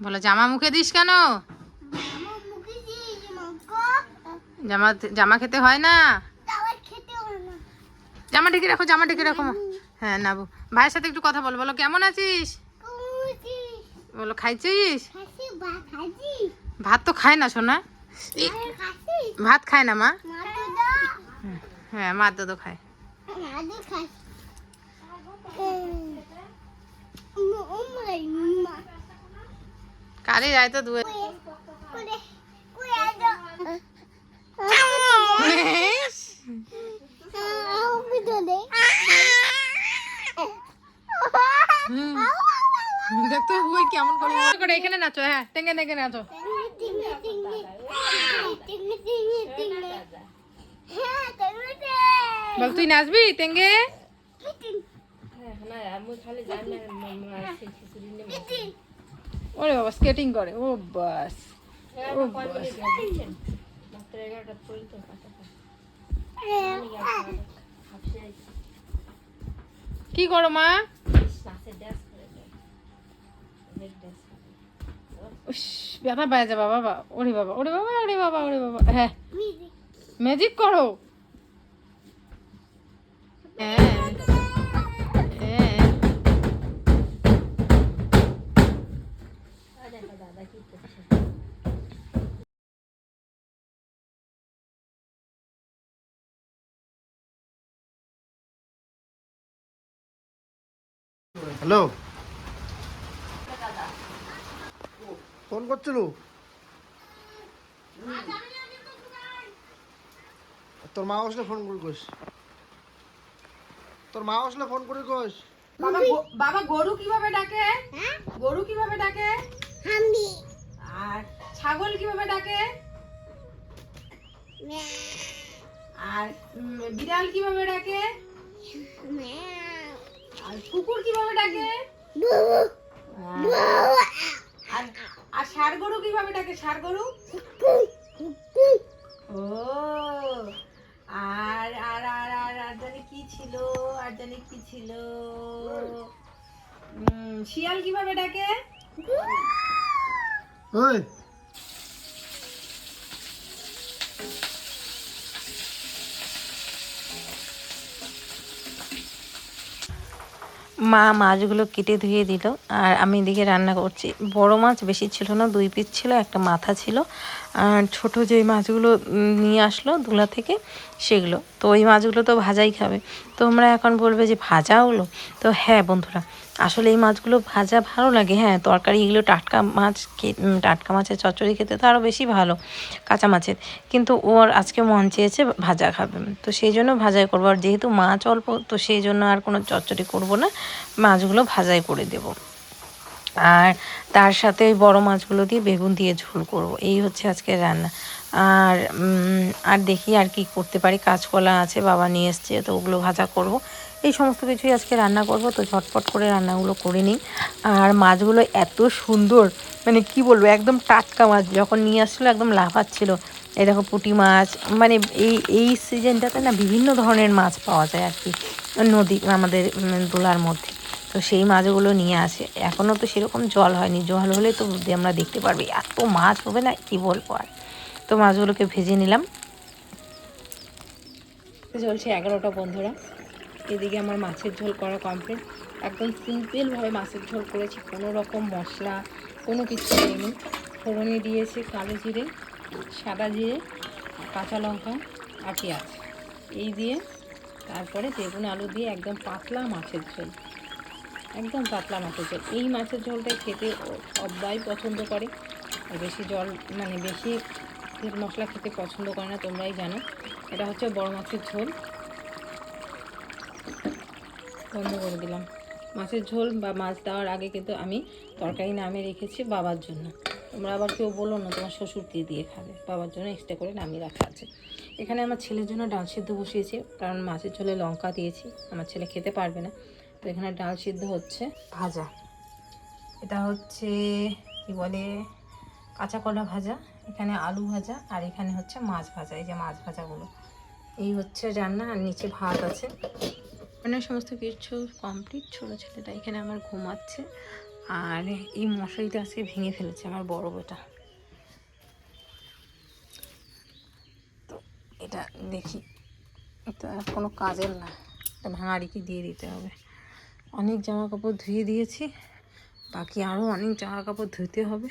বলো জামা মুখে দিস কেন? জামা জামা খেতে হয় না? জামা ঢেকে রাখো জামা ঢেকে রাখো হ্যাঁ নাবু। ভাইয়ের সাথে একটু কথা বলো বলো কেমন আছিস? বলো খাইছিস? ভাত তো খায় না খাসি ভাত খায় না মা? হ্যাঁ মা তো খায়। কালি যায় তো দুয়ে। দেখতো হুয়ে কেমন করে করে এখানে নাচো হ্যাঁ টেঙ্গে টেঙ্গে নাচো। হ্যাঁ বল তুই নাচবি টেঙ্গে ওরে বাবা স্কেটিং করে। ও বাস। ও বাস। কি। করো মা? উস, ব্যথা পায় যাবা বাবা ওরে বাবা ওরে বাবা ওরে বাবা ওরে বাবা। হ্যাঁ। ম্যাজিক করো। হ্যাঁ। হ্যাঁ। হ্যালো। ফোন করছিল? তোর মা আসলে ফোন করে কোস তোর মা আসলে ফোন করে কোস বাবা বাবা গরু কীভাবে ডাকে? গরু কীভাবে ডাকে? আর ছাগল কীভাবে ডাকে? আর বিড়াল কীভাবে ডাকে? আর কুকুর কীভাবে ডাকে? ডাকে ষাড় গরু? ও, আর আর আর আর আর জানি কি ছিল, আর জানি কি ছিল? শিয়াল কীভাবে ডাকে? ওই মা মাছগুলো কেটে ধুয়ে দিল। আর আমি এদিকে রান্না করছি। বড় মাছ বেশি ছিল না, দুই পিস ছিল, একটা মাথা ছিল। আর ছোট যে মাছগুলো নিয়ে আসলো দুলা থেকে, সেগুলো। তো ওই মাছগুলো তো ভাজাই খাবে। তোমরা এখন বলবে যে ভাজা হলো? তো হ্যাঁ বন্ধুরা আসলে এই মাছগুলো ভাজা ভালো লাগে হ্যাঁ তরকারি এগুলো টাটকা মাছ টাটকা মাছের চচ্চড়ি খেতে তো আরও বেশি ভালো, কাঁচা মাছের। কিন্তু ওর আজকে মন চেয়েছে ভাজা খাবে, তো সেই জন্য ভাজাই করব। আর যেহেতু মাছ অল্প, তো সেই জন্য আর কোনো চচ্চড়ি করব না, মাছগুলো ভাজাই করে দেব। আর তার সাথে ওই বড় মাছগুলো দিয়ে বেগুন দিয়ে ঝোল করব, এই হচ্ছে আজকে রান্না। আর আর দেখি আর কি করতে পারি, কাঁচকলা আছে, বাবা নিয়ে এসছে, তো ওগুলো ভাজা করব। এই সমস্ত কিছুই আজকে রান্না করব, তো ঝটপট করে রান্নাগুলো করে নিই। আর মাছগুলো এত সুন্দর মানে কি বলব, একদম টাটকা মাছ, যখন নিয়ে আসছিল একদম লাফাচ্ছিল। এই দেখো পুঁটি মাছ মানে এই এই সিজনটাতে না বিভিন্ন ধরনের মাছ পাওয়া যায় আর কি, নদী, আমাদের দোলার মধ্যে। তো সেই মাছগুলো নিয়ে আসে। এখনও তো সেরকম জল হয়নি, জল হলে তো আমরা দেখতে পারবি, এত মাছ হবে না, কি বলব আর। তো মাছগুলোকে ভেজে নিলাম। চলছে এগারোটা বন্ধুরা। এদিকে আমার মাছের ঝোল করা কমপ্লিট একদম সিম্পলভাবে মাছের ঝোল করেছি। কোনো রকম মশলা, কোনো কিছু নেই ফোড়নে দিয়েছি কালো জিরে, সাদা জিরে, কাঁচা লঙ্কা আর পেঁয়াজ। এই দিয়ে তারপরে বেগুন, আলু দিয়ে একদম পাতলা মাছের ঝোল। একদম পাতলা মাছের ঝোল। এই মাছের ঝোলটা খেতে সবাই পছন্দ করে। বেশি জল মানে বেশি মশলা খেতে পছন্দ করে না, তোমরাই জানো। এটা হচ্ছে বড় মাছের ঝোল। বন্ধ করে দিলাম। মাছের ঝোল বা মাছ দেওয়ার আগে কিন্তু আমি তরকারি নামিয়ে রেখেছি বাবার জন্য। তোমরা আবার কেউ বলো না, তোমার শ্বশুরকে দিয়ে খাবে। বাবার জন্য এক্সট্রা করে নামিয়ে রাখা আছে। এখানে আমার ছেলের জন্য ডাল সিদ্ধ বসিয়েছি, কারণ মাছের ঝোলে লঙ্কা দিয়েছি। আমার ছেলে খেতে পারবে না। তো এখানে ডাল সিদ্ধ হচ্ছে। ভাজা। এটা হচ্ছে, কি বলে, কাঁচা কলা ভাজা, এখানে আলু ভাজা, আর এখানে হচ্ছে মাছ ভাজা, এই যে মাছ ভাজাগুলো। এই হচ্ছে রান্না, আর নিচে ভাত আছে। মানে সমস্ত কিছু কমপ্লিট ছোটো ছেলেটা এখানে আমার ঘুমাচ্ছে। আর এই মশারিটা আজকে ভেঙে ফেলেছে আমার বড় বেটা তো এটা দেখি, এটা কোনো কাজের না, এটা ভাঙাড়িকে দিয়ে দিতে হবে। অনেক জামা কাপড় ধুয়ে দিয়েছি, বাকি আরও অনেক জামা কাপড় ধুতে হবে।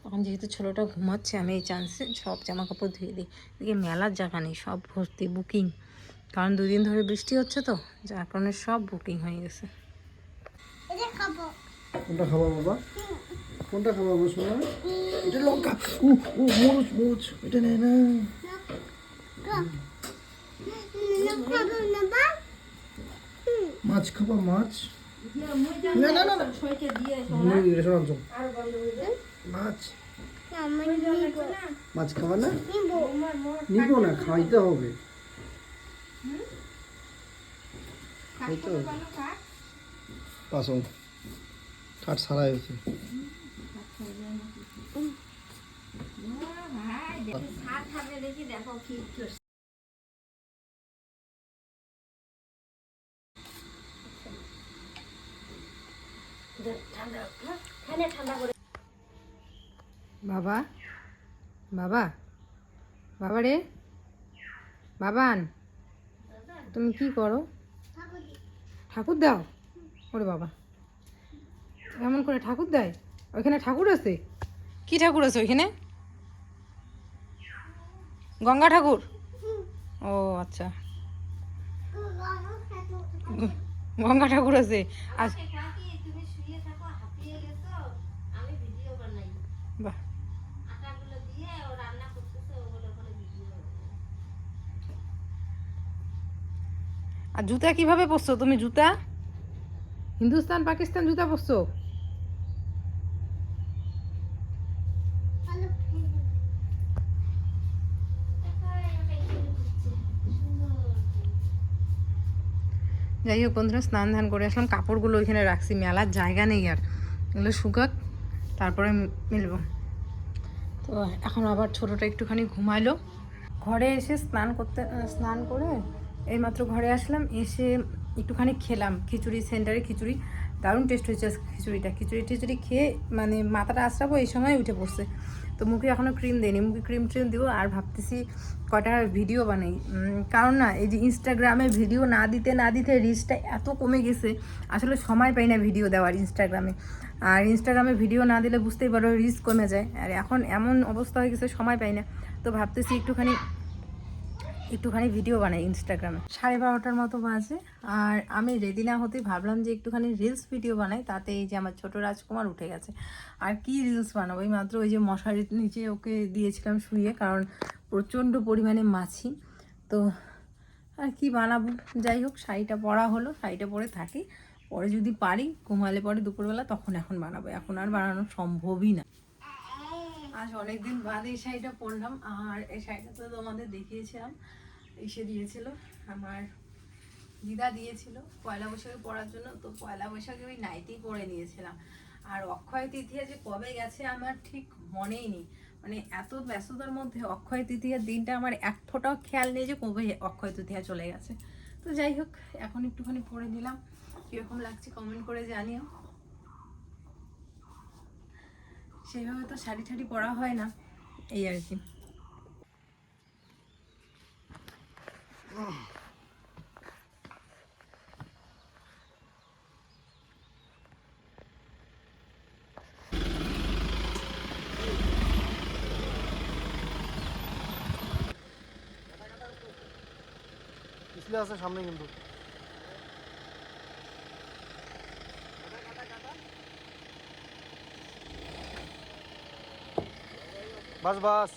তখন যেহেতু ছোটোটা ঘুমাচ্ছে, আমি এই চান্সে সব জামা কাপড় ধুয়ে দিই। এদিকে মেলার জায়গা নেই, সব ভর্তি বুকিং কারণ দুদিন ধরে বৃষ্টি হচ্ছে তো যার কারণে সব বুকিং হয়ে গেছে। এটা কোনটা খাব বাবা? কোনটা খাব বাবা শোনা এটা লঙ্কা। উ উ মরুচ মরুচ। এটা নেই না। মাছ খাব মাছ। না না না না মাছ। মাছ খাবা না? নিবো। না খাইতে হবে। পাসং ঠাট ছাড়াই হয়েছে বাবা? বাবা? বাবা রে? বাবান? তুমি কি করো? ঠাকুর দাও। ওরে বাবা। এমন করে ঠাকুর দেয়? ওইখানে ঠাকুর আছে? কি ঠাকুর আছে ওইখানে? গঙ্গা ঠাকুর? ও আচ্ছা। গঙ্গা ঠাকুর আছে। আচ্ছা। বাহ। আর জুতা কীভাবে পরছো? তুমি জুতা? হিন্দুস্তান পাকিস্তান জুতা পরছো? যাই হোক বন্ধুরা স্নান ধান করে আসলাম। কাপড়গুলো ওইখানে রাখছি। মেলার জায়গা নেই আর। এগুলো শুকাক তারপরে মিলব। তো এখন আবার ছোটোটা একটুখানি ঘুমাইলো। ঘরে এসে স্নান করতে স্নান করে এইমাত্র ঘরে আসলাম, এসে একটুখানি খেলাম। খিচুড়ি সেন্টারে খিচুড়ি। দারুণ টেস্ট হয়েছে খিচুড়িটা। খিচুড়ি টিচুড়ি খেয়ে মানে মাথাটা আশ্রাবো এই সময় উঠে পড়ছে। তো মুখে এখনও ক্রিম দেয়নি। মুখে ক্রিম ট্রিম দিব আর ভাবতেছি কটা ভিডিও বানাই। কারণ না, এই যে ইনস্টাগ্রামে ভিডিও না দিতে না দিতে রিচটা এত কমে গেছে। আসলে সময় পাই না ভিডিও দেওয়ার ইনস্টাগ্রামে আর ইনস্টাগ্রামে ভিডিও না দিলে বুঝতেই পারো রিচ কমে যায়। আর এখন এমন অবস্থা হয়ে গেছে, সময় পাই না। তো ভাবতেছি একটুখানি একটুখানি ভিডিও বানাই ইনস্টাগ্রামে সাড়ে বারোটার মতো বাজে, আর আমি রেডি না হতেই ভাবলাম যে একটুখানি রিলস ভিডিও বানাই, তাতে এই যে আমার ছোট রাজকুমার উঠে গেছে। আর কি রিলস বানাবো? এই মাত্র ওই যে মশারির নিচে ওকে দিয়েছিলাম শুয়ে, কারণ প্রচণ্ড পরিমাণে মাছি। তো আর কি বানাবো? যাই হোক, শাড়িটা পরা হলো, শাড়িটা পরে থাকি। পরে যদি পারি, ঘুমালে পরে দুপুরবেলা, তখন এখন বানাবো। এখন আর বানানো সম্ভবই না। আজ অনেকদিন বাদে এই শাড়িটা পরলাম, আর এই শাড়িটা তো তোমাদের দেখিয়েছিলাম, এসে দিয়েছিল, আমার দিদা দিয়েছিল পয়লা বৈশাখে পরার জন্য, তো পয়লা বৈশাখে ওই নাইটি পরে নিয়েছিলাম। আর অক্ষয় তৃতীয়া যে কবে গেছে আমার ঠিক মনেই নেই। মানে এত ব্যস্ততার মধ্যে অক্ষয় তৃতীয়ার দিনটা আমার এক ফোঁটাও খেয়াল নেই যে কবে অক্ষয় তৃতীয়া চলে গেছে। তো যাই হোক, এখন একটুখানি পরে নিলাম। কীরকম লাগছে কমেন্ট করে জানিও। সেইভাবে তো শাড়ি ঠাড়ি পরা হয় না। এই আর কি। আছে সামনে কিন্তু। বাস বাস।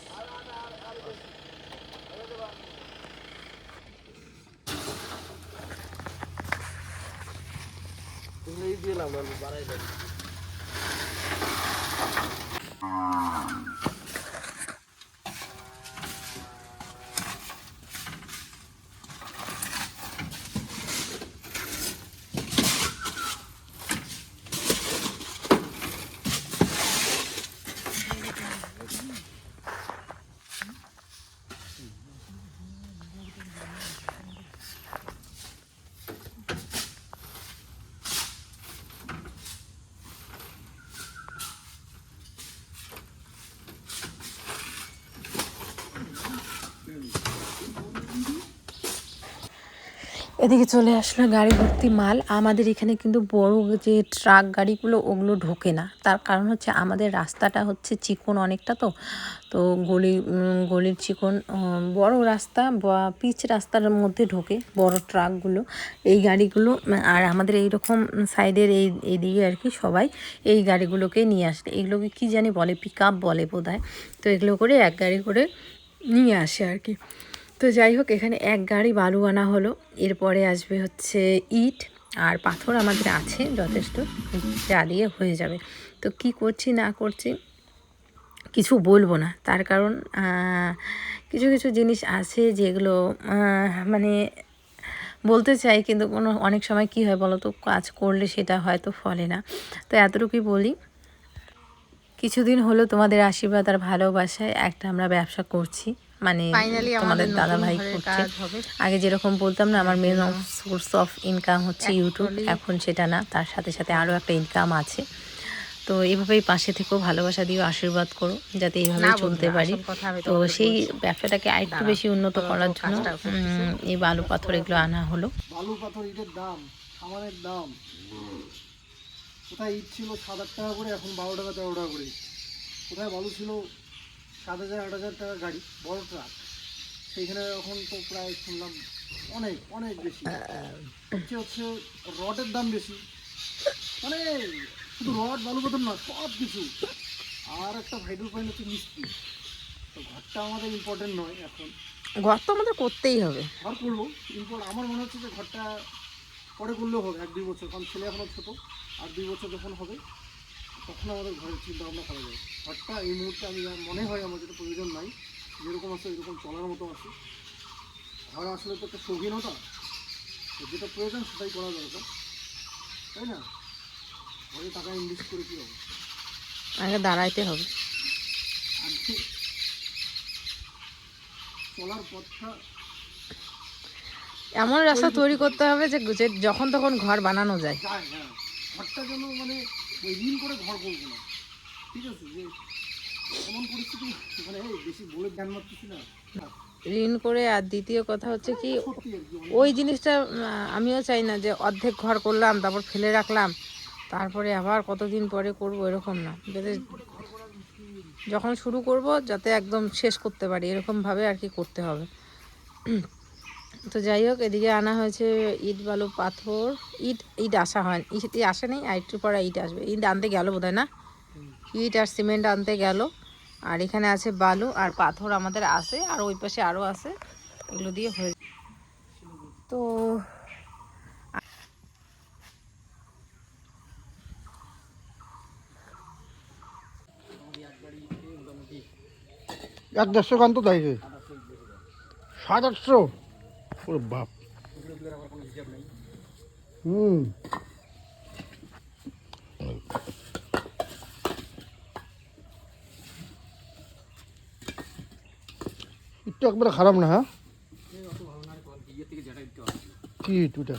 আমি বাড়াই এদিকে চলে আসলো গাড়ি ভর্তি মাল। আমাদের এখানে কিন্তু বড় যে ট্রাক গাড়িগুলো, ওগুলো ঢোকে না। তার কারণ হচ্ছে আমাদের রাস্তাটা হচ্ছে চিকন অনেকটা তো। তো গলি গলির চিকন বড় রাস্তা বা পিচ রাস্তার মধ্যে ঢোকে বড় ট্রাকগুলো, এই গাড়িগুলো। আর আমাদের এই রকম সাইডের এই এইদিকে আর কি সবাই এই গাড়িগুলোকে নিয়ে আসে। এগুলোকে কি জানি বলে পিক বলে বোধ তো এগুলো করে এক গাড়ি করে নিয়ে আসে আর কি। তো যাই হোক, এখানে এক গাড়ি বালু আনা হলো। এরপরে আসবে হচ্ছে ইট আর পাথর আমাদের আছে, যথেষ্ট। যা দিয়ে হয়ে যাবে। তো কি করছি, না করছি, কিছু বলব না। তার কারণ কিছু কিছু জিনিস আছে যেগুলো মানে বলতে চাই, কিন্তু কোনো, অনেক সময় কি হয় বলো তো কাজ করলে সেটা হয়তো ফলে না। তো এতটুকুই বলি। কিছুদিন হলো তোমাদের আশীর্বাদ আর ভালোবাসায় একটা আমরা ব্যবসা করছি। মানে তোমাদের দাদা ভাই করছে। আগে যেরকম বলতাম না আমার মেন সোর্স অফ ইনকাম হচ্ছে ইউটিউব এখন সেটা না তার সাথে সাথে আরও একটা ইনকাম আছে। তো এইভাবেই পাশে থেকেও ভালোবাসা দিয়ে আশীর্বাদ করো যাতে এইভাবে চলতে পারি। তো সেই ব্যবসাটাকে আরেকটু বেশি উন্নত করার জন্য এই বালু পাথর এগুলো আনা হলো। বালু পাথর ইটের দাম সামানের দাম। কোথায় ইট ছিল সাত আট টাকা করে এখন বারো টাকা তেরো টাকা করে। কোথায় বালু ছিল সাত হাজার আট হাজার টাকা গাড়ি বড় ট্রাক সেইখানে এখন তো প্রায় শুনলাম অনেক অনেক বেশি। হচ্ছে হচ্ছে রডের দাম বেশি। মানে শুধু রড বালু পাথর না সব কিছু। আর একটা ভাইটাল পয়েন্ট হচ্ছে মিস্ত্রি। তো ঘরটা আমাদের ইম্পর্টেন্ট নয় এখন। ঘর তো আমাদের করতেই হবে। ঘর করব ইম্পর্ট আমার মনে হচ্ছে যে ঘরটা পরে করলেও হবে এক দুই বছর। কারণ ছেলে এখনও ছোটো আর দুই বছর যখন হবে তখন আমাদের ঘরের চিন্তা ভাবনা করা যায়। ঘরটা এই মুহূর্তে আমি মনে হয় আমার যেটা প্রয়োজন নাই যেরকম আছে এরকম চলার মতো আছে। ঘর আসলে তো একটা স্বাধীনতা তো যেটা প্রয়োজন সেটাই করা দরকার তাই না? ঘরে টাকা ইনভেস্ট করে কী হবে? আগে দাঁড়াইতে হবে। আর চলার পথটা এমন রাস্তা তৈরি করতে হবে যে যখন তখন ঘর বানানো যায়। যায় হ্যাঁ। ঘরটা যেন মানে ওই ঋণ করে ঘর করব না। ঠিক আছে যে এমন পরিস্থিতি মানে বেশি বলে জ্ঞান মারতেছি না। ঋণ করে আর দ্বিতীয় কথা হচ্ছে কি ওই জিনিসটা আমিও চাই না যে অর্ধেক ঘর করলাম তারপর ফেলে রাখলাম তারপরে আবার কতদিন পরে করব এরকম না। যাতে যখন শুরু করব যাতে একদম শেষ করতে পারি এরকমভাবে আর কি করতে হবে। তো যাই হোক, এদিকে আনা হয়েছে ইট বালু পাথর। ইট ইট আসা হয় ইট আসে নেই আর একটু পরে ইট আসবে। ইট আনতে গেল বোধ না? ইট আর সিমেন্ট আনতে গেল। আর এখানে আছে বালু আর পাথর আমাদের আছে, আর ওই পাশে আরও আছে। এগুলো দিয়ে হয়ে তো এক দেড়শো গান তো তাইছে সাত আটশো ওরে বাপ। হুম। একটু একবারে খারাপ না হ্যাঁ? কি টুটা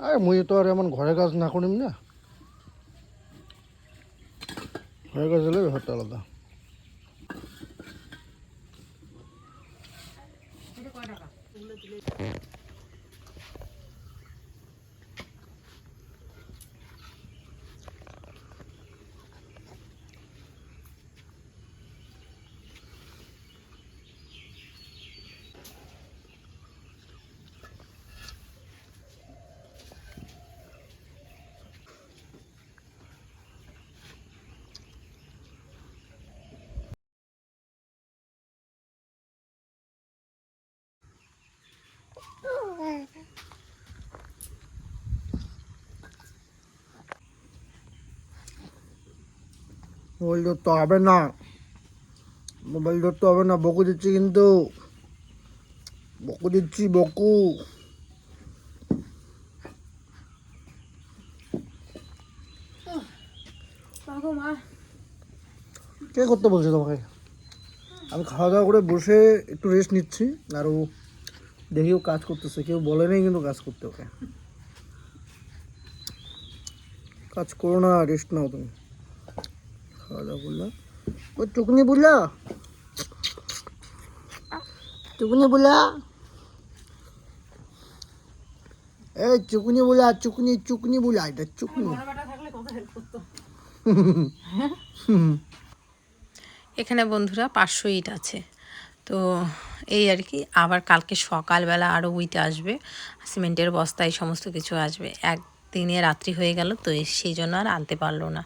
আরে মুই তো আর এমন ঘরে কাজ না করিম না। ঘরে কাজ হলে ব্যাপারটা আলাদা। Yeah. মোবাইল ধরতে হবে না। মোবাইল ধরতে হবে না বকু দিচ্ছি কিন্তু। বকু দিচ্ছি বকু। কে করতে বলছে তোমাকে? আমি খাওয়া দাওয়া করে বসে একটু রেস্ট নিচ্ছি আর ও দেখি ও কাজ করতেছে কেউ বলে নেই কিন্তু কাজ করতে ওকে। কাজ করো না রেস্ট নাও তুমি। খাওয়া দাওয়া করলা। ওই টুকনি বুঝলা চুকুনি বুলা এই চুকুনি বুলা চুকুনি চুকুনি বুলা এটা চুকুনি এখানে বন্ধুরা পাঁচশো ইট আছে। তো এই আর কি। আবার কালকে সকালবেলা আরও উইতে আসবে, সিমেন্টের বস্তা এই সমস্ত কিছু আসবে। একদিনে রাত্রি হয়ে গেল, তো সেই জন্য আর আনতে পারল না।